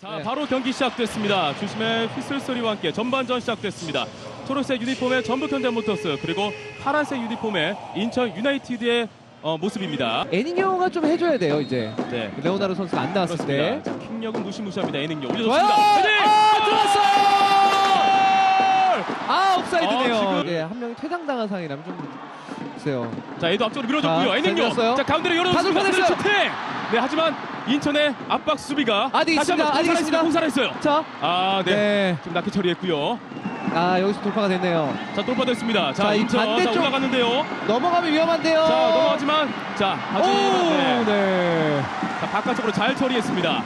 자 네. 바로 경기 시작됐습니다. 주심의 휘슬 소리와 함께 전반전 시작됐습니다. 초록색 유니폼의 전북 현대모터스 그리고 파란색 유니폼의 인천 유나이티드의 어, 모습입니다. 애닝요가 좀 해줘야 돼요 이제 네. 레오나르 선수가 안 나왔을 그렇습니다. 때. 자, 킥력은 무시무시합니다. 좋아요. 올려줬습니다. 헤딩! 아 들어왔어. 아 옵사이드네요. 아, 지금- 네, 한 명이 퇴장당한 상이라면 좀 글쎄요. 자, 얘도 앞쪽으로 밀어줬고요. 잘 밀었어요. 자, 가운데로 열어줬습니다. 슈팅! 네, 하지만 인천의 압박 수비가 아직 다시 있습니다. 한번 아직 있습니다. 공살했어요. 자, 아, 네. 네. 지금 낙해 처리했고요. 아 여기서 돌파가 됐네요. 자, 돌파됐습니다. 자, 자, 이 인천 자, 반대쪽. 올라가는데요. 넘어가면 위험한데요. 자, 넘어가지만 자, 오, 아직 네. 네. 자, 바깥쪽으로 잘 처리했습니다.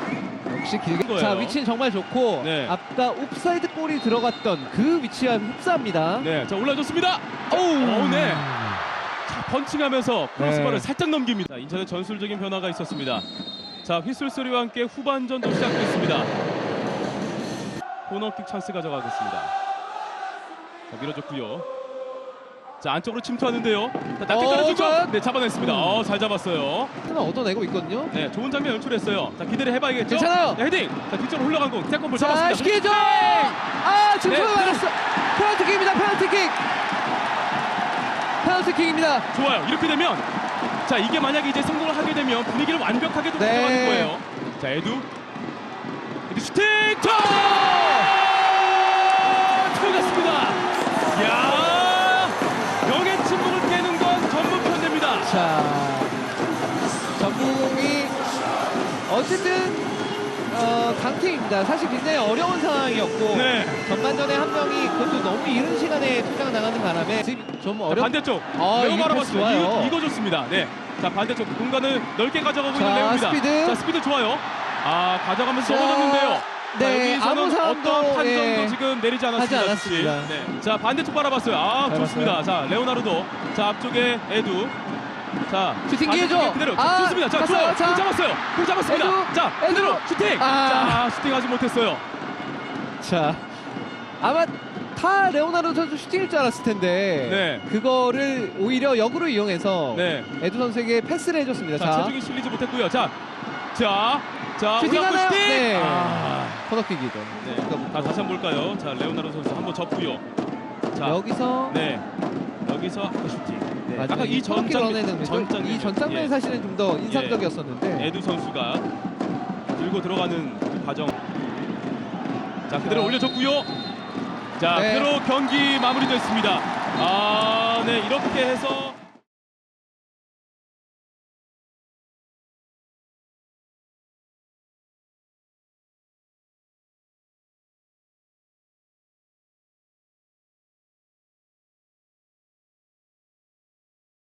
역시 길게. 거예요. 자, 위치는 정말 좋고 네. 아까 옵사이드 골이 들어갔던 그 위치와 흡사합니다. 네, 자 올라줬습니다. 오, 오, 네. 자, 펀칭하면서 크로스바를 네. 살짝 넘깁니다. 인천의 전술적인 변화가 있었습니다. 자, 휘슬 소리와 함께 후반전도 시작됐습니다. 코너킥 찬스 가져가고 있습니다. 자, 밀어줬고요. 자, 안쪽으로 침투하는데요. 자, 낮게 어, 자. 네, 잡아냈습니다. 어, 잘 잡았어요. 하나 얻어내고 있거든요. 네, 좋은 장면 연출했어요. 자, 기대를 해봐야겠죠. 괜찮아요. 네, 헤딩. 자, 뒷쪽으로 흘러간 공. 태권볼 자, 잡았습니다. 시키죠. 아, 지금 네, 맞았어. 페널티킥입니다. 페널티킥. 페널티킥입니다. 좋아요. 이렇게 되면 자 이게 만약에 이제 성공을 하게 되면 분위기를 완벽하게 또 네. 가져가는 거예요. 자 에두 에두 슈팅 터 들어갔습니다. 야 명예 침묵을 깨는 건 전북 현대입니다. 자, 전북이 어쨌든 어, 강팀입니다. 사실 굉장히 어려운 상황이었고 네. 전반전에 한 명이 그것도 너무 이른 시간에 퇴장 나가는 바람에 지금 좀 자, 어렵. 반대쪽 아, 레오 이 바라봤습니다. 좋아요. 이거, 이거 좋습니다. 네. 자 반대쪽 공간을 넓게 가져가고 자, 있는 레오입니다. 스피드. 자 스피드 좋아요. 아 가져가면서 자, 넘어졌는데요. 네, 자, 아무 사람도, 어떤 판정도 예, 지금 내리지 않았습니다. 하지 않았습니다. 네. 자 반대쪽 바라봤어요. 아잘 좋습니다. 자 레오나르도 자 앞쪽에 에두. 자 슈팅 기회죠. 그대로 아, 좋습니다. 자. 좋아요. 자. 공 잡았어요. 공 잡았습니다. 에두, 자. 그대로 슈팅. 아. 자 슈팅 하지 못했어요. 자, 아마 다 레오나르도 선수 슈팅일 줄 알았을 텐데 네. 그거를 오히려 역으로 이용해서 네. 에두 선수에게 패스를 해줬습니다. 자, 자, 체중이 실리지 못했고요. 자, 자, 자, 슈팅 하나요? 슈팅. 네. 아, 코너킥이죠. 네. 다 다시 한번 볼까요? 자, 레오나르도 선수 한번 접고요. 자, 여기서 네. 여기서 슈팅. 네. 아까 이전 코너킥 장면, 런에는 전 장면, 이전 장면이 예. 사실은 좀 더 인상적이었었는데 에두 선수가 들고 들어가는 그 과정. 자, 그대로 자. 올려줬고요. 자, 네. 그대로 경기 마무리됐습니다. 아, 네, 이렇게 해서.